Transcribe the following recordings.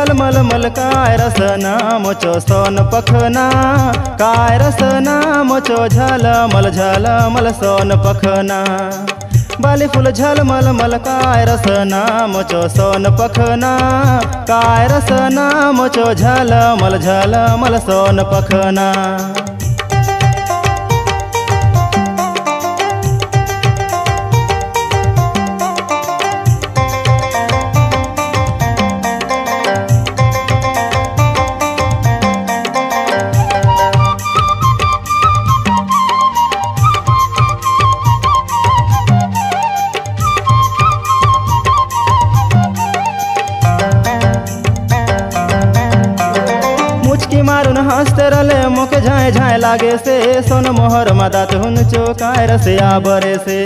झलमल मल काय रस नामचो सोन पखना? काय रसना नामचो झलमल झलमल सोन पखना? बाली फुल झलमल मल काय रसना नामचो सोन पखना? काय रसना नामचो झलमल झलमल सोन पखना? लागे से। सोन मोहर मदात हुन चोकाय रसिया बरे से।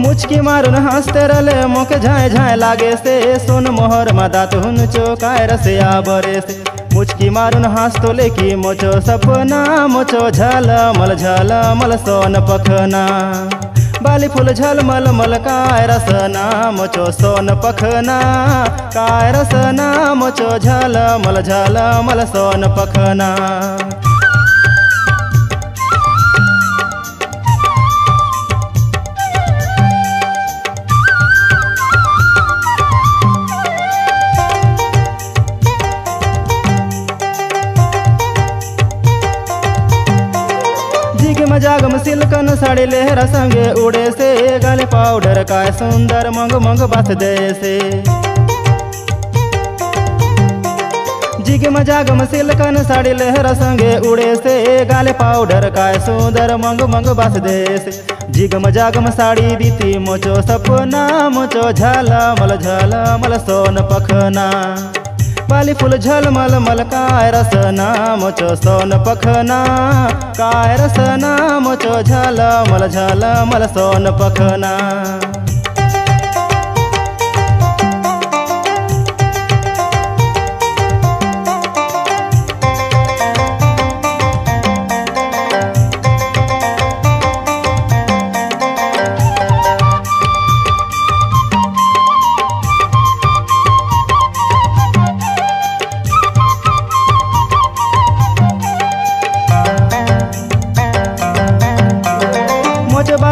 मुचकी मारून हँसते रले मुख झाय झाय लागे से। सोन मोहर मदात हुन चोकाय रसिया बरे से। मुचकी मारून हंसतो लेकी मोचो सपना, मोचो झल मल झल मल सोन पखना। बाली फुल झलमल मल काय रसना चो सोन पखना? काय रस नाम चो झलमल झलमल सोन पखना? जिग मजागम सिल्कन साड़ी लेहरा संगे उड़े से। गले पाउडर काय सुंदर मंग मंग बात दे से। जिग मजागम सिल्कन साड़ी लेहरा संगे उड़े से। गाले पाउडर काय सुंदर मंग मंग बात दे से। जिग मजागम साड़ी बीती मोचो सपना, मोचो झाला, मल झाला, मल सोन पखना। बाली फुल झलमल मल काय चो सोन पखना? काय रसना चो झलमल झलमल सोन पखना?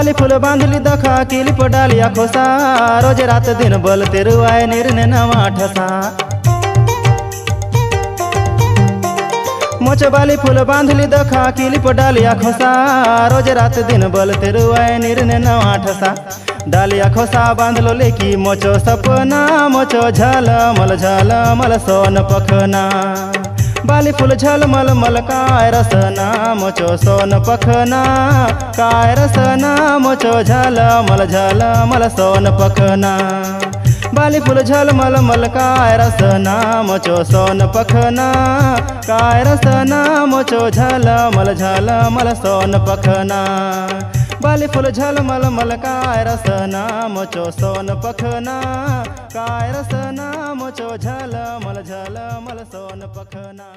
बाली फुल बांधली दखा किलिप डालिया खोसा रोज रात दिन बल तेरुआय निर्णय नवा ठसा। मोचे बाली फुल बांधली दखा किलिप डालिया खोसा रोज रात दिन बल तेरुआय निर्णय नवा ठसा। डालिया खोसा बांधलो लेकी, मोचो सपना, मोचो झल, मल झल, मल सोन पखना। बाली फुल झलमल मल काय रसना चो सोन पखना? काय रस नाम झल मल झलमल सोन पखना? बाली फुल झलमल मल काय रसना चो सोन पखना? काय रस नाम चो मल झलमल सोन पखना? बाली फुल झलमल मल काय रसना चो सोन पखना? काय रस नाम चो झलमल झलमल सोन पखना?